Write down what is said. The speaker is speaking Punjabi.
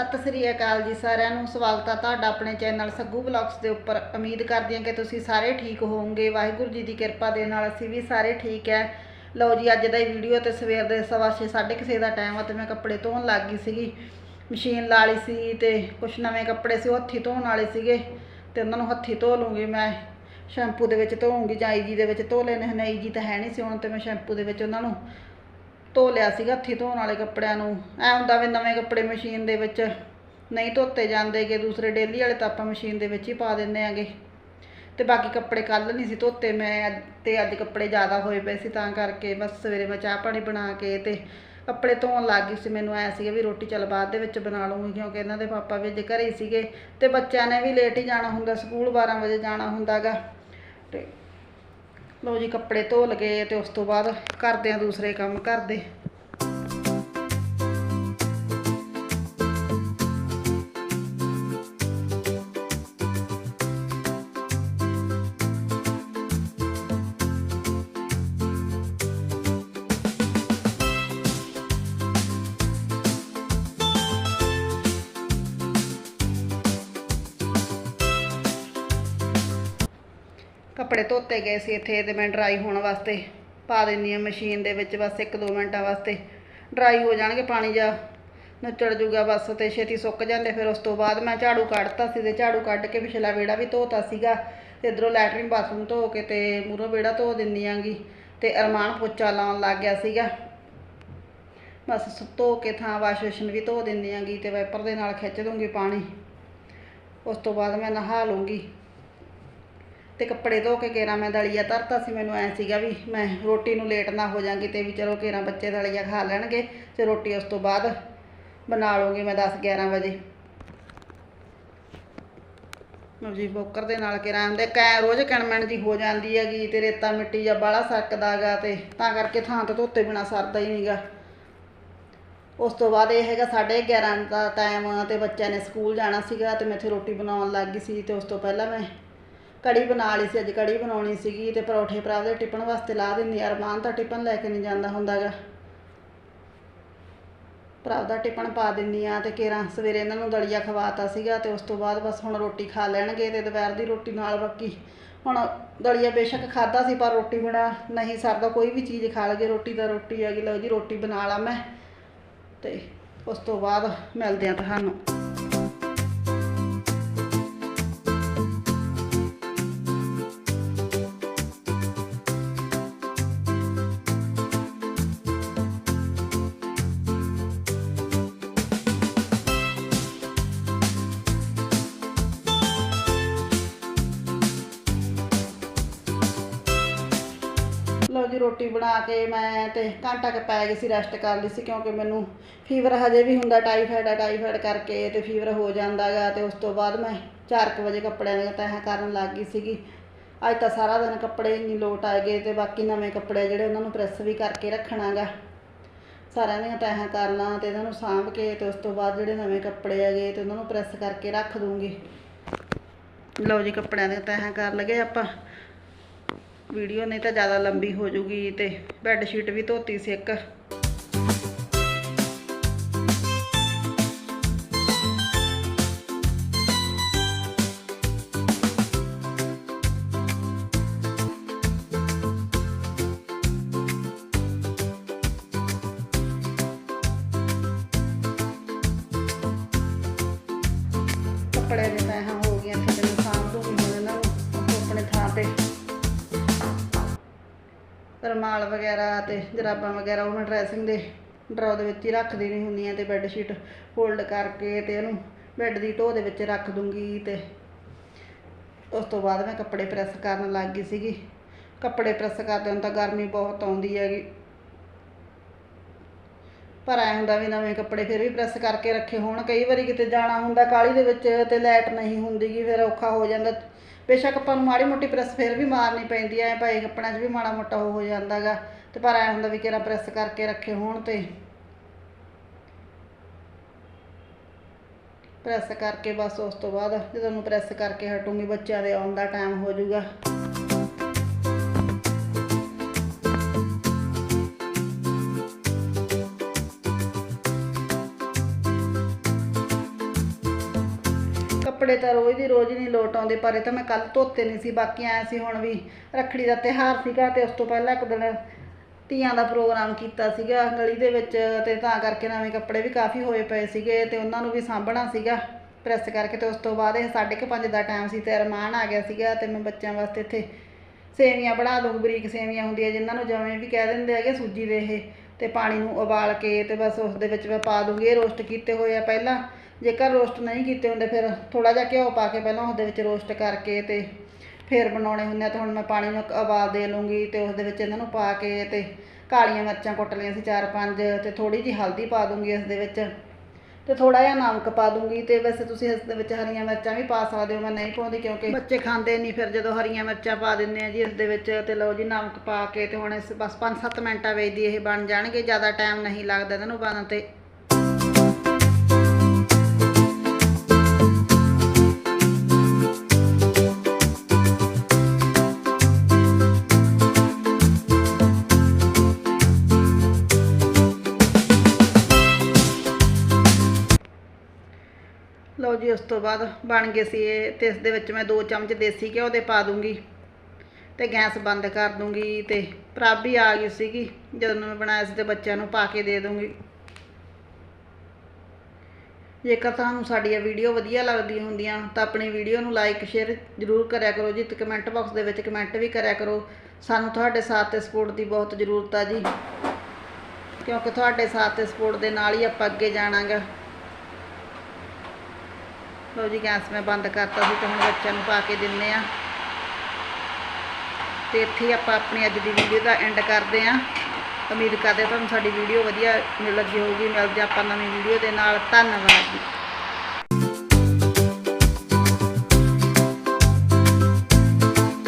ਸਤਿ ਸ੍ਰੀ ਅਕਾਲ ਜੀ ਸਾਰਿਆਂ ਨੂੰ। ਸਵਾਗਤ ਹੈ ਤੁਹਾਡਾ ਆਪਣੇ ਚੈਨਲ ਸੱਗੂ ਬਲੌਗਸ ਦੇ ਉੱਪਰ। ਉਮੀਦ ਕਰਦੀ ਹਾਂ ਕਿ ਤੁਸੀਂ ਸਾਰੇ ਠੀਕ ਹੋਵੋਗੇ। ਵਾਹਿਗੁਰੂ ਜੀ ਦੀ ਕਿਰਪਾ ਦੇ ਨਾਲ ਅਸੀਂ ਵੀ ਸਾਰੇ ਠੀਕ ਹੈ ਲਓ ਜੀ ਅੱਜ ਦਾ ਇਹ ਵੀਡੀਓ ਤੇ ਸਵੇਰ ਦੇ ਸਵਾ ਛੇ, ਸਾਢੇ ਕੁ ਛੇ ਦਾ ਟਾਈਮ ਆ ਤੇ ਮੈਂ ਕੱਪੜੇ ਧੋਣ ਲੱਗ ਗਈ ਸੀਗੀ। ਮਸ਼ੀਨ ਲਾ ਲਈ ਸੀ ਤੇ ਕੁਛ ਨਵੇਂ ਕੱਪੜੇ ਸੀ ਉਹ ਹੱਥੀ ਧੋਣ ਵਾਲੇ ਸੀਗੇ। ਤੇ ਉਹਨਾਂ ਨੂੰ ਹੱਥੀ ਧੋ ਲੂੰਗੀ ਮੈਂ। ਸ਼ੈਂਪੂ ਦੇ ਵਿੱਚ ਧੋਉਂਗੀ ਜਾਂ ਈਜੀ ਦੇ ਵਿੱਚ ਧੋ ਲੈਣੇ ਹਨ ਈਜੀ ਤਾਂ ਹੈ ਨਹੀਂ ਸੀ ਹੁਣ ਤੇ ਮੈਂ ਸ਼ੈਂਪੂ ਦੇ ਵਿੱਚ ਉਹਨਾਂ ਨੂੰ ਧੋ ਲਿਆ ਸੀਗਾ ਹੱਥੀਂ ਧੋਣ ਵਾਲੇ ਕੱਪੜਿਆਂ ਨੂੰ। ਐ ਹੁੰਦਾ ਵੀ ਨਵੇਂ ਕੱਪੜੇ ਮਸ਼ੀਨ ਦੇ ਵਿੱਚ ਨਹੀਂ ਧੋਤੇ ਜਾਂਦੇਗੇ ਦੂਸਰੇ ਡੇਲੀ ਵਾਲੇ ਤਾਂ ਆਪਾਂ ਮਸ਼ੀਨ ਦੇ ਵਿੱਚ ਹੀ ਪਾ ਦਿੰਦੇ ਆਂਗੇ। ਤੇ ਬਾਕੀ ਕੱਪੜੇ ਕੱਲ ਨਹੀਂ ਸੀ ਧੋਤੇ, ਮੈਂ ਅੱਜ- ਤੇ ਅੱਜ ਕੱਪੜੇ ਜ਼ਿਆਦਾ ਹੋਏ ਪਏ ਸੀ ਤਾਂ ਕਰਕੇ ਬਸ ਸਵੇਰੇ ਮੈਂ ਚਾਹ ਪਾਣੀ ਬਣਾ ਕੇ ਤੇ ਕੱਪੜੇ ਧੋਣ ਲੱਗ ਗਈ ਸੀ। ਮੈਨੂੰ ਐ ਸੀਗਾ ਵੀ ਰੋਟੀ ਚੱਲ ਬਾਅਦ ਦੇ ਵਿੱਚ ਬਣਾ ਲਵਾਂਗੀ ਕਿਉਂਕਿ ਇਹਨਾਂ ਦੇ ਪਾਪਾ ਵੀ ਅੱਜ ਘਰੇ ਹੀ ਸੀਗੇ ਤੇ ਬੱਚਿਆਂ ਨੇ ਵੀ ਲੇਟ ਹੀ ਜਾਣਾ ਹੁੰਦਾ, ਸਕੂਲ 12 ਵਜੇ ਜਾਣਾ ਹੁੰਦਾਗਾ। ਤੇ ਲਓ ਜੀ ਕੱਪੜੇ ਧੋ ਲਗੇ ਤੇ ਉਸ ਤੋਂ ਬਾਅਦ ਕਰਦੇ ਆ ਦੂਸਰੇ ਕੰਮ ਕਰਦੇ ਕੱਪੜੇ ਧੋਤੇ ਗਏ ਸੀ ਇੱਥੇ ਤੇ ਮੈਂ ਡਰਾਈ ਹੋਣ ਵਾਸਤੇ, ਪਾ ਦਿੰਦੀ ਆ ਮਸ਼ੀਨ ਦੇ ਵਿੱਚ ਬਸ 1-2 ਮਿੰਟਾਂ ਵਾਸਤੇ। ਡਰਾਈ ਹੋ ਜਾਣਗੇ ਪਾਣੀ ਜਾ, ਨੱਚੜ ਜੂਗਾ ਬਸ ਤੇ ਛੇਤੀ ਸੁੱਕ ਜਾਂਦੇ। ਫਿਰ ਉਸ ਤੋਂ ਬਾਅਦ ਮੈਂ ਝਾੜੂ ਕੱਢਤਾ ਸੀ ਤੇ ਝਾੜੂ ਕੱਢ ਕੇ ਪਿਛਲਾ ਵਿਹੜਾ ਵੀ ਧੋਤਾ ਸੀਗਾ। ਤੇ ਇਧਰੋਂ ਲੈਟਰਿਨ ਬਾਥਰੂਮ ਧੋ ਕੇ ਤੇ ਮੂਹਰੋਂ ਵਿਹੜਾ ਧੋ ਦਿੰਦੀ ਆਂਗੀ ਤੇ ਅਰਮਾਨ ਪੋਚਾ ਲਾਉਣ ਲੱਗ ਗਿਆ ਸੀਗਾ। ਬਸ ਧੋ ਕੇ ਥਾਂ ਵਾਸ਼ ਵੇਸ਼ਨ ਵੀ ਧੋ ਦਿੰਦੀ ਆਂਗੀ ਤੇ ਵਾਈਪਰ ਦੇ ਨਾਲ ਖਿੱਚ ਦੂੰਗੀ ਪਾਣੀ। ਉਸ ਤੋਂ ਬਾਅਦ ਮੈਂ ਨਹਾ ਲੂੰਗੀ ਤੇ ਕੱਪੜੇ ਧੋ ਕੇ ਕੇਰਾ ਮੈਂ ਦਲੀਆ ਧਰਤਾ ਸੀ, ਮੈਨੂੰ ਐ ਸੀਗਾ ਵੀ ਮੈਂ ਰੋਟੀ ਨੂੰ ਲੇਟ ਨਾ ਹੋ ਜਾਾਂਗੀ ਤੇ ਵੀ ਚਲੋ ਕੇਰਾ ਬੱਚੇ ਦਲੀਆ ਖਾ ਲੈਣਗੇ ਤੇ ਰੋਟੀ ਉਸ ਤੋਂ ਬਾਅਦ ਬਣਾ ਲੂੰਗੀ ਮੈਂ 10 11 ਵਜੇ। ਲਓ ਜੀ, ਬੋਕਰ ਦੇ ਨਾਲ ਕੇਰਾ ਆਂਦੇ ਕੈ ਰੋਜ਼ ਕਣਮਣ ਜੀ ਹੋ ਜਾਂਦੀ ਹੈਗੀ ਤੇ ਰੇਤਾ ਮਿੱਟੀ ਜਾਂ ਬਾਲਾ ਸਕਦਾਗਾ ਤੇ ਤਾਂ ਕਰਕੇ ਥਾਂ 'ਤੇ ਧੋਤੇ ਬਿਨਾ ਸਰਦਾ ਹੀ ਨਹੀਂਗਾ। ਉਸ ਤੋਂ ਬਾਅਦ ਇਹ ਹੈਗਾ 11:30 ਦਾ ਟਾਈਮ ਤੇ ਬੱਚਿਆਂ ਨੇ ਸਕੂਲ ਜਾਣਾ ਸੀਗਾ ਤੇ ਮੈਂ ਇੱਥੇ ਰੋਟੀ ਬਣਾਉਣ ਲੱਗ ਗਈ ਸੀ ਤੇ ਉਸ ਤੋਂ ਪਹਿਲਾਂ ਮੈਂ ਕੜੀ ਬਣਾ ਲਈ ਸੀ, ਅੱਜ ਕੜੀ ਬਣਾਉਣੀ ਸੀਗੀ ਤੇ ਪਰੌਠੇ ਭਰਾ ਦੇ ਟਿਫਨ ਵਾਸਤੇ ਲਾ ਦਿੰਦੀ ਅਰਮਾਨ ਤਾਂ ਟਿਫਨ ਲੈ ਕੇ ਨਹੀਂ ਜਾਂਦਾ ਹੁੰਦਾਗਾ। ਭਰਾ ਦਾ ਟਿਫਨ ਪਾ ਦਿੰਦੀ ਆ ਤੇ ਕੇਰਾਂ ਸਵੇਰੇ ਇਹਨਾਂ ਨੂੰ ਦਲੀਆ ਖਵਾਤਾ ਸੀਗਾ ਤੇ ਉਸ ਤੋਂ ਬਾਅਦ ਬਸ ਹੁਣ ਰੋਟੀ ਖਾ ਲੈਣਗੇ ਤੇ ਦੁਪਹਿਰ ਦੀ ਰੋਟੀ ਨਾਲ ਬਾਕੀ ਹੁਣ ਦਲੀਆ ਬੇਸ਼ੱਕ ਖਾਦਾ ਸੀ ਪਰ ਰੋਟੀ ਬਣਾ ਨਹੀਂ ਸਰਦਾ ਕੋਈ ਵੀ ਚੀਜ਼ ਖਾ ਲਗੇ ਰੋਟੀ ਦਾ ਰੋਟੀ ਹੈਗੀ ਲਓ ਜੀ ਰੋਟੀ ਬਣਾ ਲਾ ਮੈਂ ਤੇ ਉਸ ਤੋਂ ਬਾਅਦ ਮਿਲਦੇ ਆ ਤੁਹਾਨੂੰ। ਰੋਟੀ ਬਣਾ ਕੇ ਮੈਂ ਤੇ ਘੰਟਾ ਕੁ ਪੈ ਗਈ ਸੀ ਰੈਸਟ ਕਰ ਲਈ ਸੀ ਕਿਉਂਕਿ ਮੈਨੂੰ ਫੀਵਰ ਹਜੇ ਵੀ ਹੁੰਦਾ ਟਾਈਫਾਇਡ ਆ ਟਾਈਫਾਇਡ ਕਰਕੇ ਤੇ ਫੀਵਰ ਹੋ ਜਾਂਦਾਗਾ ਤੇ ਉਸ ਤੋਂ ਬਾਅਦ ਮੈਂ 4 ਵਜੇ ਕੱਪੜਿਆਂ ਦੀਆਂ ਤੈਹਾਂ ਕਰਨ ਲੱਗ ਗਈ ਸੀਗੀ। ਅੱਜ ਤਾਂ ਸਾਰਾ ਦਿਨ ਕੱਪੜੇ ਨਹੀਂ ਲੋਟ ਆਏ ਗਏ ਤੇ ਬਾਕੀ ਨਵੇਂ ਕੱਪੜੇ ਜਿਹੜੇ ਉਹਨਾਂ ਨੂੰ ਪ੍ਰੈਸ ਵੀ ਕਰਕੇ ਰੱਖਣਾਗਾ ਸਾਰਿਆਂ ਦੀਆਂ ਤੈਹਾਂ ਕਰ ਲਾਂ ਤੇ ਇਹਨਾਂ ਨੂੰ ਸਾਂਭ ਕੇ ਤੇ ਉਸ ਤੋਂ ਬਾਅਦ ਜਿਹੜੇ ਨਵੇਂ ਕੱਪੜੇ ਹੈਗੇ ਤੇ ਉਹਨਾਂ ਨੂੰ ਪ੍ਰੈਸ ਕਰਕੇ ਰੱਖ ਦੂੰਗੀ। ਲਓ ਜੀ, ਕੱਪੜਿਆਂ ਦੀਆਂ ਤੈਹਾਂ ਕਰ ਲਗੇ ਆਪਾਂ। ਵੀਡੀਓ ਨਹੀਂ ਤਾਂ ਜ਼ਿਆਦਾ ਲੰਬੀ ਹੋ ਜੂਗੀ ਤੇ ਬੈੱਡ ਸ਼ੀਟ ਵੀ ਧੋਤੀ ਸੀ ਇੱਕ। ਕੱਪੜੇ ਦੇ ਰਮਾਲ ਵਗੈਰਾ ਤੇ ਜਰਾਬਾਂ ਵਗੈਰਾ ਉਹ ਮੈਂ ਡਰੈਸਿੰਗ ਦੇ ਡਰਾਅ ਦੇ ਵਿੱਚ ਹੀ ਰੱਖ ਦੇਣੀ ਹੁੰਦੀਆਂ ਤੇ ਬੈੱਡ ਸ਼ੀਟ ਫੋਲਡ ਕਰਕੇ ਤੇ ਇਹਨੂੰ ਬੈੱਡ ਦੀ ਢੋਹ ਦੇ ਵਿੱਚ ਰੱਖ ਦੂੰਗੀ ਤੇ ਉਸ ਤੋਂ ਬਾਅਦ ਮੈਂ ਕੱਪੜੇ ਪ੍ਰੈਸ ਕਰਨ ਲੱਗ ਗਈ ਸੀਗੀ। ਕੱਪੜੇ ਪ੍ਰੈਸ ਕਰਦੇ ਹੁਣ ਤਾਂ ਗਰਮੀ ਬਹੁਤ ਆਉਂਦੀ ਹੈਗੀ। ਪਰ ਐ ਹੁੰਦਾ ਵੀ ਨਵੇਂ ਕੱਪੜੇ ਫਿਰ ਵੀ ਪ੍ਰੈਸ ਕਰਕੇ ਰੱਖੇ ਹੋਣ। ਕਈ ਵਾਰੀ ਕਿਤੇ ਜਾਣਾ ਹੁੰਦਾ ਕਾਲੀ ਦੇ ਵਿੱਚ ਤੇ ਲਾਈਟ ਨਹੀਂ ਹੁੰਦੀਗੀ ਫਿਰ ਔਖਾ ਹੋ ਜਾਂਦਾ। ਬੇਸ਼ੱਕ ਆਪਾਂ ਨੂੰ ਮਾੜੀ ਮੋਟੀ ਪ੍ਰੈਸ ਫਿਰ ਵੀ ਮਾਰਨੀ ਪੈਂਦੀ ਐ ਭਾਈ ਕੱਪੜਿਆਂ 'ਚ ਵੀ ਮਾੜਾ ਮੋਟਾ ਉਹ ਹੋ ਜਾਂਦਾਗਾ, ਤੇ ਪਰ ਐ ਹੁੰਦਾ ਵੀ ਕਿਹੜਾ ਪ੍ਰੈਸ ਕਰਕੇ ਰੱਖੇ ਹੋਣ ਤੇ। ਪ੍ਰੈਸ ਕਰਕੇ ਬਸ ਉਸ ਤੋਂ ਬਾਅਦ ਜਦੋਂ ਨੂੰ ਪ੍ਰੈਸ ਕਰਕੇ ਹਟੂੰਗੀ, ਬੱਚਿਆਂ ਦੇ ਆਉਣ ਦਾ ਟਾਈਮ ਹੋ ਜਾਊਗਾ। ਕੱਪੜੇ ਤਾਂ ਰੋਜ਼ ਦੀ ਰੋਜ਼ ਨਹੀਂ ਲੋਟ ਆਉਂਦੇ, ਪਰ ਇਹ ਤਾਂ ਮੈਂ ਕੱਲ ਧੋਤੇ ਨਹੀਂ ਸੀ, ਬਾਕੀ ਆਇਆ ਸੀ ਹੁਣ ਵੀ ਰੱਖੜੀ ਦਾ ਤਿਉਹਾਰ ਸੀਗਾ ਤੇ ਉਸ ਤੋਂ ਪਹਿਲਾਂ ਇੱਕ ਦਿਨ ਧੀਆਂ ਦਾ ਪ੍ਰੋਗਰਾਮ ਕੀਤਾ ਸੀਗਾ ਗਲੀ ਦੇ ਵਿੱਚ ਤੇ ਤਾਂ ਕਰਕੇ ਨਵੇਂ ਕੱਪੜੇ ਵੀ ਕਾਫੀ ਹੋਏ ਪਏ ਸੀਗੇ ਤੇ ਉਹਨਾਂ ਨੂੰ ਵੀ ਸਾਂਭਣਾ ਸੀਗਾ ਪ੍ਰੈਸ ਕਰਕੇ ਤੇ ਉਸ ਤੋਂ ਬਾਅਦ ਇਹ 5:30 ਦਾ ਟਾਈਮ ਸੀ ਤੇ ਅਰਮਾਨ ਆ ਗਿਆ ਸੀਗਾ ਤੇ ਮੈਂ ਬੱਚਿਆਂ ਵਾਸਤੇ ਇੱਥੇ ਸੇਵੀਆਂ ਬਣਾ ਦੂੰ ਬਰੀਕ ਸੇਵੀਆਂ ਹੁੰਦੀਆਂ ਜਿਨ੍ਹਾਂ ਨੂੰ ਜਿਵੇਂ ਵੀ ਕਹਿ ਦਿੰਦੇ ਹੈਗੇ ਸੂਜੀ ਦੇ ਇਹ ਤੇ ਪਾਣੀ ਨੂੰ ਉਬਾਲ ਕੇ ਤੇ ਬਸ ਉਸ ਦੇ ਵਿੱਚ ਮੈਂ ਪਾ ਦੂੰਗੀ ਰੋਸਟ ਕੀਤੇ ਹੋਏ ਆ ਪਹਿਲਾਂ। ਜੇਕਰ ਰੋਸਟ ਨਹੀਂ ਕੀਤੇ ਹੁੰਦੇ ਫਿਰ ਥੋੜਾ ਜਿਹਾ ਘਿਓ ਪਾ ਕੇ ਪਹਿਲਾਂ ਉਸ ਵਿੱਚ ਰੋਸਟ ਕਰਕੇ ਤੇ ਫਿਰ ਬਣਾਉਣੇ ਹੁੰਦੇ ਆ ਤੇ ਹੁਣ ਮੈਂ ਪਾਣੀ ਨੂੰ ਇੱਕ ਉਬਾਲ ਦੇ ਲੂੰਗੀ ਤੇ ਉਸ ਦੇ ਵਿੱਚ ਇਹਨਾਂ ਨੂੰ ਪਾ ਕੇ ਤੇ ਕਾਲੀਆਂ ਮਿਰਚਾਂ ਕੁੱਟ ਲਈਆਂ ਸੀ ਚਾਰ ਪੰਜ ਤੇ ਥੋੜੀ ਜਿਹੀ ਹਲਦੀ ਪਾ ਦੂੰਗੀ ਇਸ ਦੇ ਵਿੱਚ ਤੇ ਥੋੜਾ ਜਿਹਾ ਨਮਕ ਪਾ ਦੂੰਗੀ ਤੇ ਵੈਸੇ ਤੁਸੀਂ ਇਸ ਦੇ ਵਿੱਚ ਹਰੀਆਂ ਮਿਰਚਾਂ ਵੀ ਪਾ ਸਕਦੇ ਹੋ, ਮੈਂ ਨਹੀਂ ਪਾਉਂਦੀ ਕਿਉਂਕਿ ਬੱਚੇ ਖਾਂਦੇ ਨਹੀਂ ਫਿਰ ਜਦੋਂ ਹਰੀਆਂ ਮਿਰਚਾਂ ਪਾ ਦਿੰਦੇ ਆ ਜੀ ਇਸ ਦੇ ਵਿੱਚ ਤੇ ਲਓ ਜੀ ਨਮਕ ਪਾ ਕੇ ਤੇ ਹੁਣ ਇਸ ਬਸ 5-7 ਮਿੰਟਾਂ ਵਿੱਚ ਦੀ ਇਹ ਬਣ ਜਾਣਗੇ, ਜ਼ਿਆਦਾ ਟਾਈਮ ਨਹੀਂ ਲੱਗਦਾ ਇਹਨਾਂ ਨੂੰ ਬਣਨ ਤੇ। ਲਓ ਜੀ, ਉਸ ਤੋਂ ਬਾਅਦ ਬਣ ਗਏ ਸੀ ਇਹ, ਤੇ ਇਸ ਦੇ ਵਿੱਚ ਮੈਂ 2 ਚਮਚ ਦੇਸੀ ਘਿਓ ਦੇ ਪਾ ਦੂੰਗੀ ਤੇ ਗੈਸ ਬੰਦ ਕਰ ਦੂੰਗੀ ਤੇ ਵੀ ਆ ਗਈ ਸੀਗੀ, ਜਦੋਂ ਮੈਂ ਬਣਾਇਆ ਸੀ ਤੇ ਬੱਚਿਆਂ ਨੂੰ ਪਾ ਕੇ ਦੇ ਦੂੰਗੀ। ਜੇਕਰ ਤੁਹਾਨੂੰ ਸਾਡੀਆਂ ਵੀਡੀਓ ਵਧੀਆ ਲੱਗਦੀਆਂ ਹੁੰਦੀਆਂ, ਤਾਂ ਆਪਣੀ ਵੀਡੀਓ ਨੂੰ ਲਾਈਕ ਸ਼ੇਅਰ ਜ਼ਰੂਰ ਕਰਿਆ ਕਰੋ ਜੀ ਤੇ ਕਮੈਂਟ ਬਾਕਸ ਦੇ ਵਿੱਚ ਕਮੈਂਟ ਵੀ ਕਰਿਆ ਕਰੋ। ਸਾਨੂੰ ਤੁਹਾਡੇ ਸਾਥ ਤੇ ਸਪੋਰਟ ਦੀ ਬਹੁਤ ਜ਼ਰੂਰਤ ਆ ਜੀ, ਕਿਉਂਕਿ ਤੁਹਾਡੇ ਸਾਥ ਤੇ ਸਪੋਰਟ ਦੇ ਨਾਲ ਹੀ ਆਪਾਂ ਅੱਗੇ ਜਾਣਾਗਾ। ਲਓ ਜੀ, ਗੈਸ ਮੈਂ ਬੰਦ ਕਰਤਾ ਸੀ ਤੇ ਹੁਣ ਬੱਚਿਆਂ ਨੂੰ ਪਾ ਕੇ ਦਿੰਨੇ ਆ। ਤੇ ਇੱਥੇ ਹੀ ਆਪਾਂ ਆਪਣੀ ਅੱਜ ਦੀ ਵੀਡੀਓ ਦਾ ਐਂਡ ਕਰਦੇ ਆ। ਉਮੀਦ ਕਰਦੇ ਤੁਹਾਨੂੰ ਸਾਡੀ ਵੀਡੀਓ ਵਧੀਆ ਮਿਲ ਲੱਗੀ ਹੋਊਗੀ। ਮਿਲਦੇ ਆਪਾਂ ਨਵੀਂ ਵੀਡੀਓ ਦੇ ਨਾਲ। ਧੰਨਵਾਦ ਜੀ।